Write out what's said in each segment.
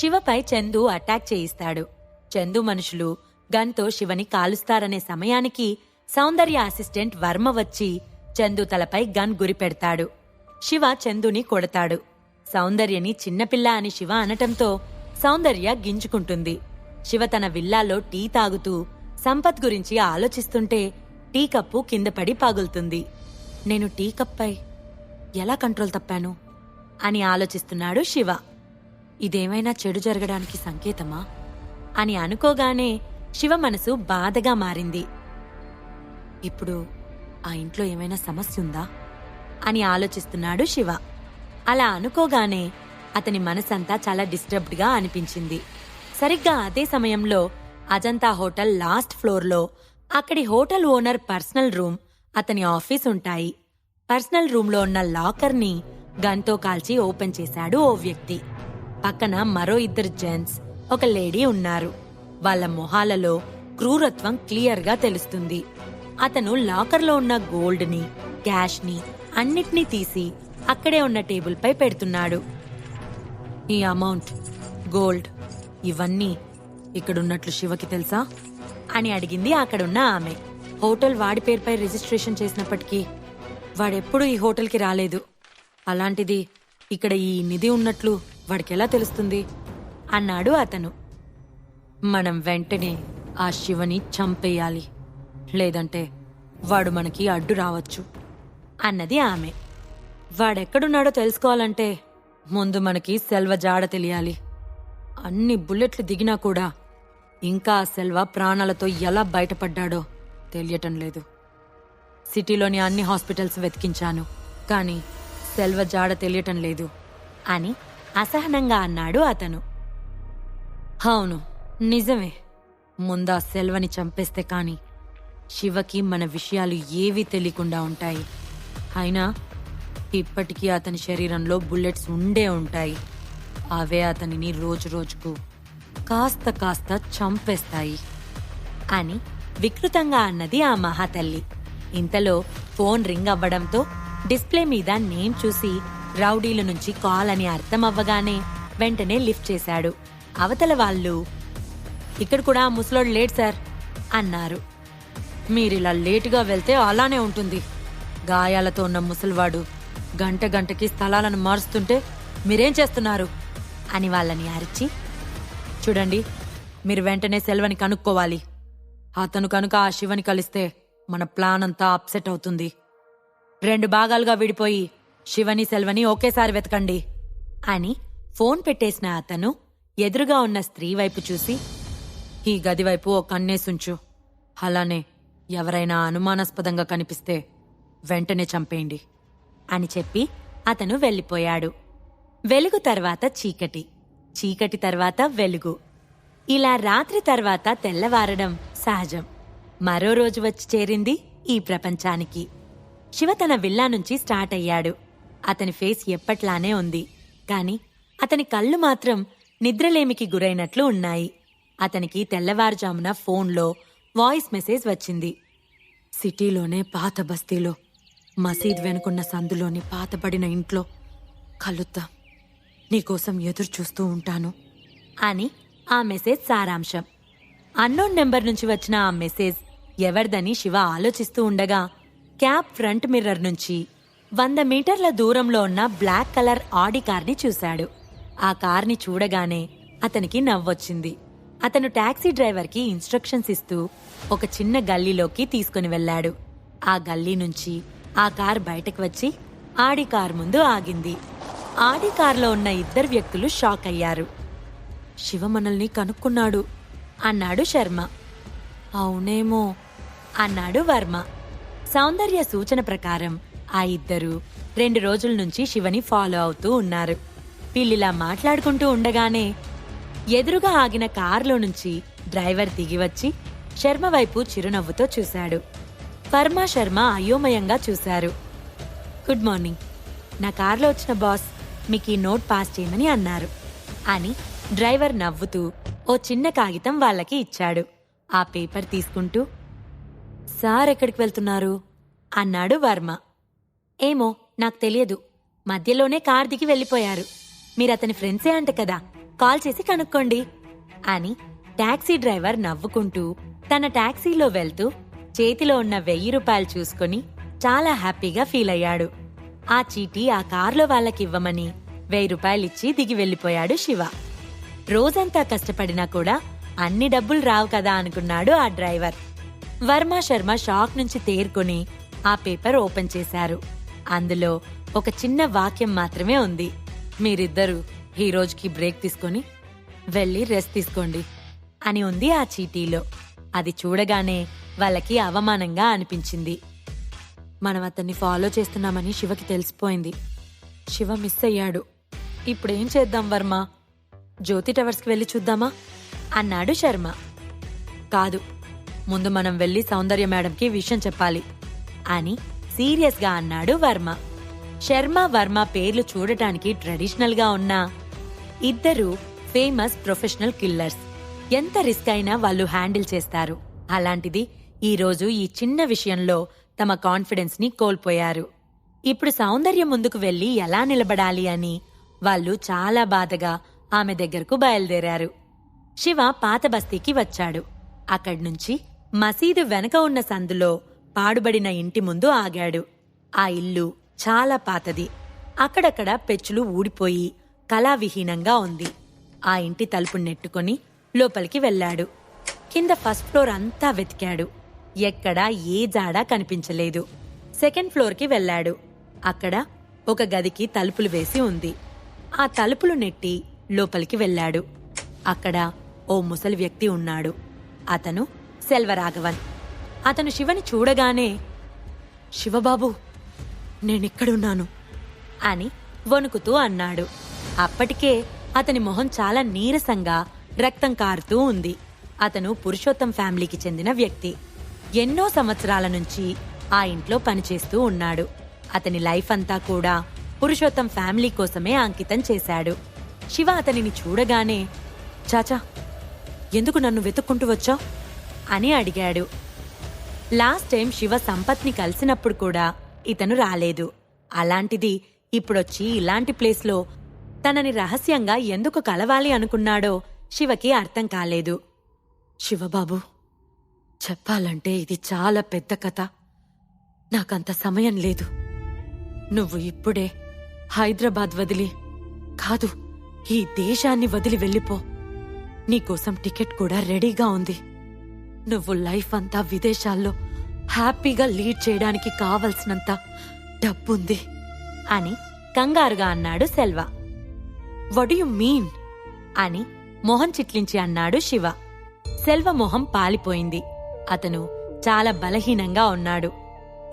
శివపై Chandu attack చేయిస్తాడు. చందు మనుషులు గన్తో శివని కాలుస్తారనే సమయానికి సౌందర్య అసిస్టెంట్ వర్మ వచ్చి చందు తలపై గన్ గురిపెడతాడు శివ చందుని కొడతాడు. సౌందర్యని చిన్నపిల్ల అని శివ అనటంతో సౌందర్య గింజుకుంటుంది. శివ తన విల్లాలో టీ తాగుతూ సంపత్ గురించి ఆలోచిస్తుంటే టీ కప్పు కింద పడి పగులుతుంది. నేను టీ కప్పై ఎలా కంట్రోల్ తప్పాను? అని ఆలోచిస్తున్నాడు శివ. ఇదేమైనా చెడు జరగడానికి సంకేతమా? అని అనుకోగానే శివ మనసు బాధగా మారింది. ఇప్పుడు ఆ ఇంట్లో ఏమైనా సమస్య ఉందా? అని ఆలోచిస్తున్నాడు శివ. అలా అనుకోగానే అతని మనసంతా చాలా డిస్టర్బ్డ్గా అనిపించింది. సరిగ్గా అదే సమయంలో అజంతా హోటల్ లాస్ట్ ఫ్లోర్లో అక్కడి హోటల్ ఓనర్ పర్సనల్ రూమ్ అతని ఆఫీస్ ఉంటాయి. పర్సనల్ రూమ్లో ఉన్న లాకర్ని గన్తో కాల్చి ఓపెన్ చేశాడు ఓ వ్యక్తి. పక్కన మరో ఇద్దరు జెంట్స్ ఒక లేడీ ఉన్నారు. వాళ్ళ మొహాలలో క్రూరత్వం క్లియర్గా తెలుస్తుంది. అతను లాకర్లో ఉన్న గోల్డ్ని క్యాష్ని అన్నిటినీ తీసి అక్కడే ఉన్న టేబుల్పై పెడుతున్నాడు. ఈ అమౌంట్ గోల్డ్ ఇవన్నీ ఇక్కడున్నట్లు శివకి తెలుసా? అని అడిగింది అక్కడున్న ఆమె. హోటల్ వాడి పేరుపై రిజిస్ట్రేషన్ చేసినప్పటికీ వాడెప్పుడూ ఈ హోటల్కి రాలేదు. అలాంటిది ఇక్కడ ఈ నిధి ఉన్నట్లు వాడికెలా తెలుస్తుంది? అన్నాడు అతను. మనం వెంటనే ఆ శివని చంపేయాలి. లేదంటే వాడు మనకి అడ్డు రావచ్చు అన్నది ఆమె. వాడెక్కడున్నాడో తెలుసుకోవాలంటే ముందు మనకి సెల్వ జాడ తెలియాలి. అన్ని బుల్లెట్లు దిగినా కూడా ఇంకా ఆ సెల్వ ప్రాణాలతో ఎలా బయటపడ్డాడో తెలియటం లేదు. సిటీలోని అన్ని హాస్పిటల్స్ వెతికించాను కానీ సెల్వ జాడ తెలియటం లేదు అని అసహనంగా అన్నాడు అతను. అవును నిజమే. ముందా సెల్వని చంపేస్తే కాని శివకి మన విషయాలు ఏవీ తెలియకుండా ఉంటాయి. అయినా ఇప్పటికీ అతని శరీరంలో బుల్లెట్స్ ఉండే ఉంటాయి. అవే అతనిని రోజు రోజుకు కాస్త కాస్త చంపేస్తాయి అని వికృతంగా అన్నది ఆ మహాతల్లి. ఇంతలో ఫోన్ రింగ్ అవ్వడంతో డిస్ప్లే మీద నేమ్ చూసి రౌడీల నుంచి కాల్ అని అర్థం అవ్వగానే వెంటనే లిఫ్ట్ చేశాడు. అవతల వాళ్ళు ఇక్కడ కూడా ముసలోడు లేట్ సార్ అన్నారు. మీరిలా లేటుగా వెళ్తే అలానే ఉంటుంది. గాయాలతో ఉన్న ముసలివాడు గంట గంటకి స్థలాలను మారుస్తుంటే మీరేం చేస్తున్నారు? అని వాళ్ళని అరిచి చూడండి మీరు వెంటనే సెల్వని కనుక్కోవాలి. అతను కనుక ఆ శివని కలిస్తే మన ప్లాన్ అంతా అప్సెట్ అవుతుంది. రెండు భాగాలుగా విడిపోయి శివని సెల్వని ఒకేసారి వెతకండి అని ఫోన్ పెట్టేసిన అతను ఎదురుగా ఉన్న స్త్రీ వైపు చూసి ఈ గది వైపు ఒక కన్నేసుంచు అలానే ఎవరైనా అనుమానాస్పదంగా కనిపిస్తే వెంటనే చంపేయండి అని చెప్పి అతను వెళ్ళిపోయాడు. వెలుగు తర్వాత చీకటి. చీకటి తర్వాత వెలుగు. ఇలా రాత్రి తర్వాత తెల్లవారడం సహజం. మరో రోజు వచ్చి చేరింది ఈ ప్రపంచానికి. శివ తన విల్లా నుంచి స్టార్ట్ అయ్యాడు. అతని ఫేస్ ఎప్పట్లానే ఉంది. కాని అతని కళ్ళు మాత్రం నిద్రలేమికి గురైనట్లు ఉన్నాయి. అతనికి తెల్లవారుజామున ఫోన్లో వాయిస్ మెసేజ్ వచ్చింది. సిటీలోనే పాత బస్తీలో మసీద్ వెనుకున్న సందులోని పాతబడిన ఇంట్లో కలుద్దాం. నీకోసం ఎదురు చూస్తూ ఉంటాను అని ఆ మెసేజ్ సారాంశం. అన్నోన్ నెంబర్ నుంచి వచ్చిన ఆ మెసేజ్ ఎవరిదని శివ ఆలోచిస్తూ ఉండగా క్యాబ్ ఫ్రంట్ మిర్రర్ నుంచి వంద మీటర్ల దూరంలో ఉన్న బ్లాక్ కలర్ ఆడి కార్ని చూశాడు. ఆ కార్ని చూడగానే అతనికి నవ్వొచ్చింది. అతను టాక్సీ డ్రైవర్కి ఇన్స్ట్రక్షన్స్ ఇస్తూ ఒక చిన్న గల్లీలోకి తీసుకుని వెళ్ళాడు. ఆ గల్లీ నుంచి ఆ కార్ బయటకు వచ్చి ఆడి కార్ ముందు ఆగింది. ఆడి కార్లో ఉన్న ఇద్దరు వ్యక్తులు షాక్ అయ్యారు. శివ మనల్ని కనుక్కున్నాడు అన్నాడు శర్మ. అవునేమో అన్నాడు వర్మ. సౌందర్య సూచన ప్రకారం ఆ ఇద్దరు రెండు రోజుల నుంచి శివని ఫాలో అవుతూ ఉన్నారు. వీళ్ళిలా మాట్లాడుకుంటూ ఉండగానే ఎదురుగా ఆగిన కారులో నుంచి డ్రైవర్ దిగివచ్చి శర్మ వైపు చిరునవ్వుతో చూశాడు. వర్మ శర్మ అయోమయంగా చూశారు. Good morning. నా కారులో వచ్చిన బాస్ మీకు ఈ నోట్ పాస్ చేయమని అన్నారు అని డ్రైవర్ నవ్వుతూ ఓ చిన్న కాగితం వాళ్ళకి ఇచ్చాడు. ఆ పేపర్ తీసుకుంటూ సార్ ఎక్కడికి వెళ్తున్నారు? అన్నాడు వర్మ. ఏమో నాకు తెలియదు. మధ్యలోనే కార్ దిగి వెళ్ళిపోయారు. మీరు అతని ఫ్రెండ్సే అంట కదా కాల్ చేసి కనుక్కోండి. అని టాక్సీ డ్రైవర్ నవ్వుకుంటూ తన టాక్సీలో వెళ్తూ చేతిలో ఉన్న వెయ్యి రూపాయలు చూసుకుని చాలా హ్యాపీగా ఫీల్ అయ్యాడు. ఆ చీటీ ఆ కార్లో వాళ్ళకివ్వమని వెయ్యి రూపాయలిచ్చి దిగి వెళ్ళిపోయాడు శివ. రోజంతా కష్టపడినా కూడా అన్ని డబ్బులు రావు కదా అనుకున్నాడు ఆ డ్రైవర్. వర్మ శర్మ షాక్ నుంచి తేరుకొని ఆ పేపర్ ఓపెన్ చేశారు. అందులో ఒక చిన్న వాక్యం మాత్రమే ఉంది. మీరిద్దరూ ఈ రోజుకి బ్రేక్ తీసుకొని వెళ్ళి రెస్ట్ తీసుకోండి అని ఉంది ఆ చీటీలో. అది చూడగానే వాళ్ళకి అవమానంగా అనిపించింది. మనం అతన్ని ఫాలో చేస్తున్నామని శివకి తెలిసిపోయింది. శివ మిస్ అయ్యాడు. ఇప్పుడేం చేద్దాం వర్మ? జ్యోతి టవర్స్కి వెళ్ళి చూద్దామా? అన్నాడు శర్మ. కాదు ముందు మనం వెళ్ళి సౌందర్య మేడంకి విషయం చెప్పాలి అని సీరియస్గా అన్నాడు వర్మ. శర్మ వర్మ పేర్లు చూడటానికి ట్రెడిషనల్గా ఉన్నా ఇద్దరు ఫేమస్ ప్రొఫెషనల్ కిల్లర్స్. ఎంత రిస్క్ అయినా వాళ్ళు హ్యాండిల్ చేస్తారు. అలాంటిది ఈ రోజు ఈ చిన్న విషయంలో తమ కాన్ఫిడెన్స్ని కోల్పోయారు. ఇప్పుడు సౌందర్యం ముందుకు వెళ్ళి ఎలా నిలబడాలి అని వాళ్ళు చాలా బాధగా ఆమె దగ్గరకు బయలుదేరారు. శివ పాత బస్తీకి వచ్చాడు. అక్కడ్నుంచి మసీదు వెనక ఉన్న సందులో పాడుబడిన ఇంటి ముందు ఆగాడు. ఆ ఇల్లు చాలా పాతది. అక్కడక్కడ పెచ్చులు ఊడిపోయి కళావిహీనంగా ఉంది. ఆ ఇంటి తలుపు నెట్టుకొని లోపలికి వెళ్ళాడు. కింద ఫస్ట్ ఫ్లోర్ అంతా వెతికాడు. ఎక్కడా ఏ జాడా కనిపించలేదు. సెకండ్ ఫ్లోర్కి వెళ్ళాడు. అక్కడ ఒక గదికి తలుపులు వేసి ఉంది. ఆ తలుపులు నెట్టి లోపలికి వెళ్ళాడు. అక్కడ ఓ ముసలి వ్యక్తి ఉన్నాడు. అతను సెల్వరాఘవన్. అతను శివని చూడగానే శివబాబు నేనిక్కడున్నాను అని వణుకుతూ అన్నాడు. అప్పటికే అతని మొహం చాలా నీరసంగా రక్తం కారుతూ ఉంది. అతను పురుషోత్తం ఫ్యామిలీకి చెందిన వ్యక్తి. ఎన్నో సంవత్సరాల నుంచి ఆ ఇంట్లో పనిచేస్తూ ఉన్నాడు. అతని లైఫ్ అంతా కూడా పురుషోత్తం ఫ్యామిలీ కోసమే అంకితం చేశాడు. శివ అతనిని చూడగానే చాచా ఎందుకు నన్ను వెతుక్కుంటూ వచ్చావు? అని అడిగాడు. లాస్ట్ టైం శివ సంపత్ని కలిసినప్పుడు కూడా ఇతను రాలేదు. అలాంటిది ఇప్పుడొచ్చి ఇలాంటి ప్లేస్లో తనని రహస్యంగా ఎందుకు కలవాలి అనుకున్నాడో శివకి అర్థం కాలేదు. శివబాబు చెప్పాలంటే ఇది చాలా పెద్ద కథ. నాకంత సమయం లేదు. నువ్వు ఇప్పుడే హైదరాబాద్ వదిలి కాదు ఈ దేశాన్ని వదిలి వెళ్ళిపో. నీకోసం టికెట్ కూడా రెడీగా ఉంది. నువ్వు లైఫ్ అంతా విదేశాల్లో హ్యాపీగా లీడ్ చేయడానికి కావలసినంత డబ్బుంది. అని కంగారుగా అన్నాడు సెల్వ. వడ్ యు మీన్ అని మొహం చిట్లించి అన్నాడు శివ. సెల్వ మొహం పాలిపోయింది. అతను చాలా బలహీనంగా ఉన్నాడు.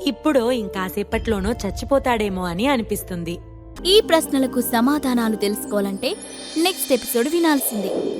ఇప్పుడో ఇంకాసేపట్లోనో చచ్చిపోతాడేమో అని అనిపిస్తుంది. ఈ ప్రశ్నలకు సమాధానాలు తెలుసుకోవాలంటే నెక్స్ట్ ఎపిసోడ్ వినాల్సిందే.